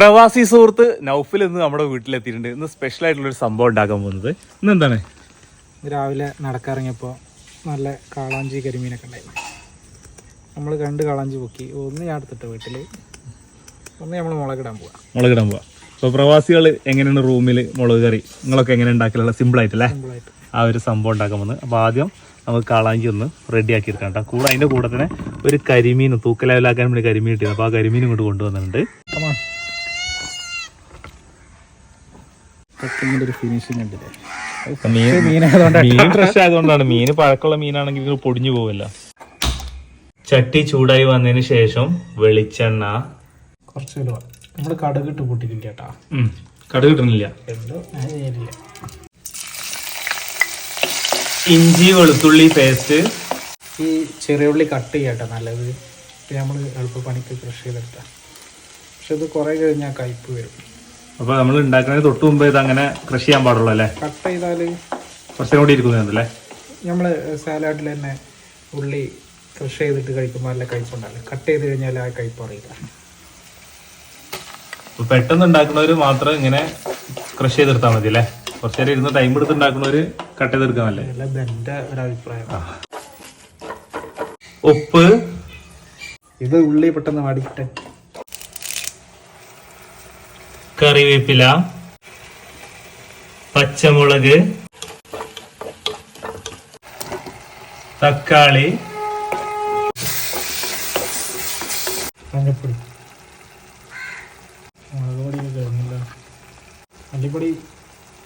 പ്രവാസി സുഹൃത്ത് നൗഫിൽ ഇന്ന് നമ്മുടെ വീട്ടിലെത്തിയിട്ടുണ്ട്. ഇന്ന് സ്പെഷ്യൽ ആയിട്ടുള്ള ഒരു സംഭവം ഉണ്ടാക്കാൻ പോകുന്നത്. ഇന്ന് എന്താണ്? രാവിലെ നടക്കാറിങ്ങിയപ്പോൾ നല്ല കാളാഞ്ചി കരിമീനൊക്കെ ഉണ്ടായിരുന്നു. നമ്മൾ രണ്ട് കാളാഞ്ചി പൊക്കി ഒന്ന് ഞാൻ എടുത്തിട്ട് വീട്ടിൽ ഒന്ന് നമ്മൾ മുളകിടാൻ പോവാം. മുളകിടാൻ പോവാ. അപ്പോൾ പ്രവാസികൾ എങ്ങനെയാണ് റൂമിൽ മുളക് കറി? നിങ്ങളൊക്കെ എങ്ങനെ ഉണ്ടാക്കലുള്ള സിമ്പിൾ ആയിട്ടല്ലേ? സിമ്പിളായിട്ട് ആ ഒരു സംഭവം ഉണ്ടാക്കാൻ പോകുന്നത്. അപ്പോൾ ആദ്യം നമുക്ക് കാളാഞ്ചി ഒന്ന് റെഡി ആക്കി എടുക്കാം കേട്ടോ. കൂടെ അതിന്റെ കൂടെ തന്നെ ഒരു കരിമീൻ തൂക്കലാവിലാക്കാൻ വേണ്ടി കരിമീൻ കിട്ടിയത് അപ്പോൾ ആ കരിമീൻ ഇങ്ങോട്ട് കൊണ്ടുവന്നിട്ടുണ്ട്. പെട്ടെന്ന് ഒരു ഫിനിഷിംഗ് ഉണ്ടല്ലേ മീൻ ഫ്രഷ് ആയതുകൊണ്ടാണ്. മീൻ പഴക്കമുള്ള മീനാണെങ്കിൽ നിങ്ങൾ പൊടിഞ്ഞു പോവില്ല. ചട്ടി ചൂടായി വന്നതിന് ശേഷം വെളിച്ചെണ്ണ. കുറച്ച് നമ്മൾ കടുകിട്ട് പൊട്ടിക്കില്ല കേട്ടാ. കടുക് ചെയ്തില്ല ഇഞ്ചി വെളുത്തുള്ളി പേസ്റ്റ് ഈ ചെറിയ ഉള്ളി കട്ട് ചെയ്യട്ടെ നല്ലത് നമ്മൾ എളുപ്പപ്പണിക്ക് കൃഷി ചെയ്തെടുത്താൽ പക്ഷെ ഇത് കുറേ കഴിഞ്ഞാൽ കയ്പ് വരും. അപ്പൊ നമ്മൾ ഉണ്ടാക്കുന്നതിന് തൊട്ട് മുമ്പ് ഇത് അങ്ങനെ കൃഷി ചെയ്യാൻ പാടുള്ളൂ അല്ലേ? കട്ട് ചെയ്താൽ കുറച്ചും കൂടി ഇരിക്കുന്നതല്ലേ നമ്മൾ സാലാഡിൽ തന്നെ ഉള്ളി കൃഷി ചെയ്തിട്ട് കഴിക്കുമ്പോൾ നല്ല കഴിപ്പുണ്ടല്ലോ കട്ട് ചെയ്ത് കഴിഞ്ഞാൽ ആ കഴിപ്പ് അറിയില്ല. പെട്ടെന്ന് ഉണ്ടാക്കുന്നവർ മാത്രം ഇങ്ങനെ കൃഷി ചെയ്തെടുത്താൽ മതി അല്ലേ? കുറച്ച് നേരം ഇരുന്ന് ടൈം എടുത്ത് ഉണ്ടാക്കുന്നവര് കട്ട് ചെയ്തെടുക്കാമല്ലേ അല്ല എന്റെ ഒരു അഭിപ്രായം ഉപ്പ്. ഇത് ഉള്ളി പെട്ടെന്ന് വടിക്കട്ടെ. കറിവേപ്പില പച്ചമുളക് തക്കാളി മഞ്ഞപ്പൊടി. മുളക് കഴിഞ്ഞില്ല. മല്ലിപ്പൊടി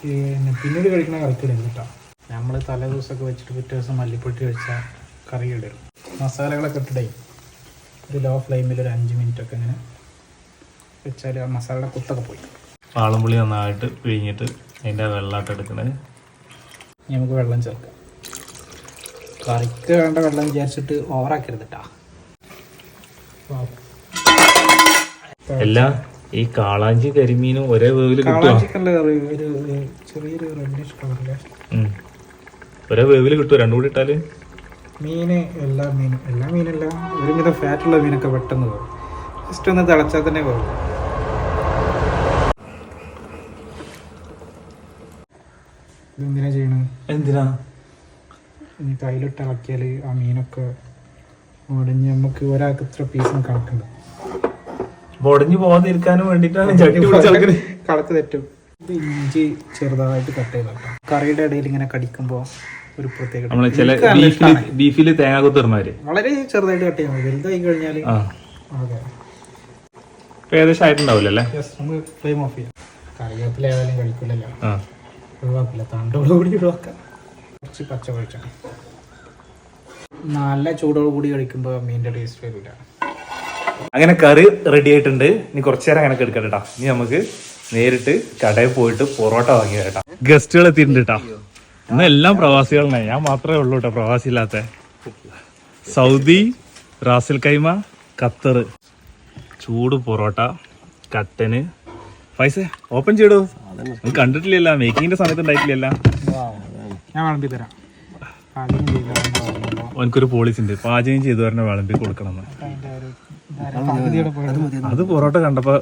പിന്നെ പിന്നീട് കഴിക്കണ കറിക്കിടും കേട്ടോ. നമ്മൾ തലേ ദിവസമൊക്കെ വെച്ചിട്ട് പിറ്റേ ദിവസം മല്ലിപ്പൊടി കഴിച്ചാൽ കറി ഇടും മസാലകളൊക്കെ ഇട്ടിടേ ഒരു ലോ ഫ്ലെയിമിൽ ഒരു അഞ്ച് മിനിറ്റ് ഒക്കെ ഇങ്ങനെ വെച്ചാൽ ആ മസാലയുടെ കുത്തൊക്കെ പോയി. വാളംപുളി നന്നായിട്ട് പിഴിഞ്ഞിട്ട് അതിന്റെ വെള്ളമായിട്ട് എടുക്കുന്നത് ഇനി നമുക്ക് വെള്ളം ചേർക്കാം. കറിക്ക് വേണ്ട വെള്ളം വിചാരിച്ചിട്ട് ഓവറാക്കരുത് കേട്ടോ അല്ല ഈ കാളാഞ്ചി കരിമീനും ഒരേ വേവിൽ ഒരു വേവിൽ കിട്ടുമോ രണ്ടും കൂടി ഇട്ടാൽ? മീന് എല്ലാ മീനും എല്ലാ മീനല്ല ഒരുവിധം ഫാറ്റുള്ള മീനൊക്കെ പെട്ടെന്ന് പോകും ജസ്റ്റ് ഒന്ന് തിളച്ചാൽ തന്നെ പോകും ഇതെന്തിനാ ചെയ്യണത് എന്തിനാ? ഇനി കയ്യിലിട്ട് ഇളക്കിയാൽ ആ മീനൊക്കെ ഉടഞ്ഞ് നമുക്ക് ഒരാൾക്ക് ഇത്ര പീസും കണക്കുണ്ട്. പൊടഞ്ഞു പോകാതിരിക്കാനും വേണ്ടിട്ടാണ് ചട്ടി പിടിച്ചെടുക്കണത് കണക്ക് തെറ്റും. ഇത് ഇഞ്ചി ചെറുതായിട്ട് കട്ട് ചെയ്ത കറിയുടെ ഇടയിൽ ഇങ്ങനെ കടിക്കുമ്പോൾ ഒരു പ്രത്യേക നമ്മളെ ചില ബീഫിൽ ഇഷ്ടാണ്. തേങ്ങ കുത്തിർമാര് വളരെ ചെറുതായിട്ട് കട്ട് ചെയ്യാൻ മതി. വലുതായി കഴിഞ്ഞാൽ അതെ. ഏകദേശം ആയിട്ടുണ്ടാവില്ലല്ലേ? യെസ് നമുക്ക് ഫ്ലെയിം ഓഫ് ചെയ്യാം. കറിവേപ്പില ഏതായാലും കഴിക്കില്ലല്ലോ ആ. ഒഴിവാക്കില്ല തണ്ടോടുകൂടി ഒഴിവാക്കാം കുറച്ച് പച്ച വെളിച്ചെണ്ണ നല്ല ചൂടോട് കൂടി കഴിക്കുമ്പോൾ മീനിന്റെ ടേസ്റ്റ് വരില്ല. അങ്ങനെ കറി റെഡി ആയിട്ടുണ്ട്. ഇനി കുറച്ചു നേരം അങ്ങനെ എടുക്കാം കേട്ടോ ഇനി നമുക്ക് നേരിട്ട് കടയിൽ പോയിട്ട് പൊറോട്ട വാങ്ങി കേട്ടോ ഗസ്റ്റുകൾ എത്തിയിട്ടുണ്ട് കേട്ടോ ഇന്ന് എല്ലാം പ്രവാസികളാണ് ഞാൻ മാത്രമേ ഉള്ളൂ കേട്ടോ പ്രവാസി ഇല്ലാത്ത. സൗദി റാസിൽ കൈമ ഖത്തർ ചൂട് പൊറോട്ട കട്ടന്. പൈസ ഓപ്പൺ ചെയ്തോ നീ കണ്ടിട്ടില്ലല്ല മേക്കിങ്ങിന്റെ സമയത്ത് ഉണ്ടായിട്ടില്ലല്ല ഞാൻ വിളമ്പി തരാം. പാചകം ചെയ്ത എനിക്കൊരു പോളിസി ഉണ്ട്. പാചകം ചെയ്തു പറഞ്ഞ വിളമ്പി കൊടുക്കണം അത് പൊറോട്ട കണ്ടപ്പോ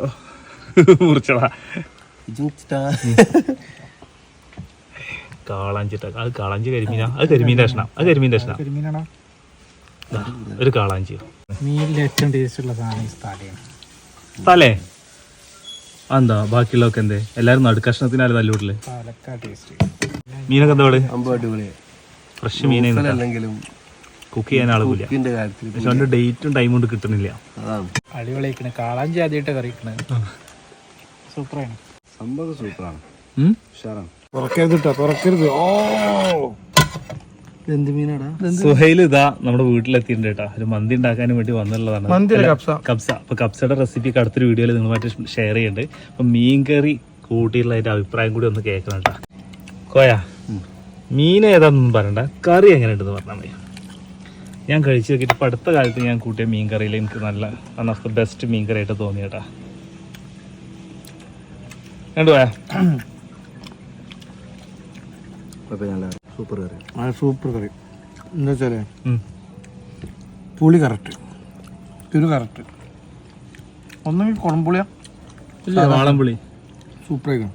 മുറിച്ചടാ കാളാഞ്ചിട്ട. അത് കാളാഞ്ചി കരിമീന. അത് കരിമീന്റെ കഷ്ണം. അത് കരിമീന്റെ കഷ്ണം. കരിമീനാണോ? ഒരു കാളാഞ്ചി മീനിൽ ഏറ്റവും ടേസ്റ്റ് ഉള്ള സാധനം തലേ എന്താ ബാക്കിയുള്ളതൊക്കെ എന്തേ? എല്ലാരും നടുക്കഷ്ണത്തിനാലും ടേസ്റ്റ് മീനൊക്കെ എന്താ സംഭവം അടിപൊളിയായി ഫ്രഷ് മീനെങ്കിലും കുക്ക് ചെയ്യാൻ ആളില്ല കാര്യത്തിൽ പക്ഷെ അവന്റെ ഡേറ്റും ടൈമും കൊണ്ട് കിട്ടുന്നില്ല അതാണ്. അടിപൊളിക്കണ് കാളാഞ്ചി ആദ്യമായിട്ട് കറിക്കണ് സൂപ്പറാണ്. സംഭവം സൂപ്പറാണ്. ഉം? ഉഷാറാണ്. തുറക്കരുത് കേട്ടോ തുറക്കരുത്. ഓ! സുഹൈൽ ഇതാ നമ്മുടെ വീട്ടിലെത്തിയിട്ടുണ്ട് കേട്ടോ. ഒരു മന്തി ഉണ്ടാക്കാനും വേണ്ടി വന്നുള്ളതാണ്. കബ്സ. അപ്പൊ കബ്സയുടെ റെസിപ്പി അടുത്തൊരു വീഡിയോയിൽ നിങ്ങളുമായിട്ട് ഷെയർ ചെയ്യുന്നുണ്ട് അപ്പൊ മീൻകറി കൂട്ടിയുള്ള അതിന്റെ അഭിപ്രായം കൂടി ഒന്ന് കേൾക്കണം കേട്ടാ. കോയ മീൻ ഏതാണെന്നൊന്നും പറയണ്ട. കറി എങ്ങനെ ഉണ്ടെന്ന് പറഞ്ഞാൽ മതി. ഞാൻ കഴിച്ചു നോക്കിയിട്ട് ഇപ്പൊ അടുത്ത കാലത്ത് ഞാൻ കൂട്ടിയ മീൻ കറിയിൽ എനിക്ക് നല്ല വൺ ഓഫ് ദ ബെസ്റ്റ് മീൻ കറി ആയിട്ട് തോന്നി കേട്ടാ കണ്ടുപോയാ സൂപ്പർ കറി. ആ സൂപ്പർ കറി. എന്താ വെച്ചാലേ പുളി കറക്റ്റ്. തിരു കറക്റ്റ്. ഒന്നെങ്കിൽ കുളമ്പുളിയാ ഇല്ല സൂപ്പർ സൂപ്പറായിരിക്കും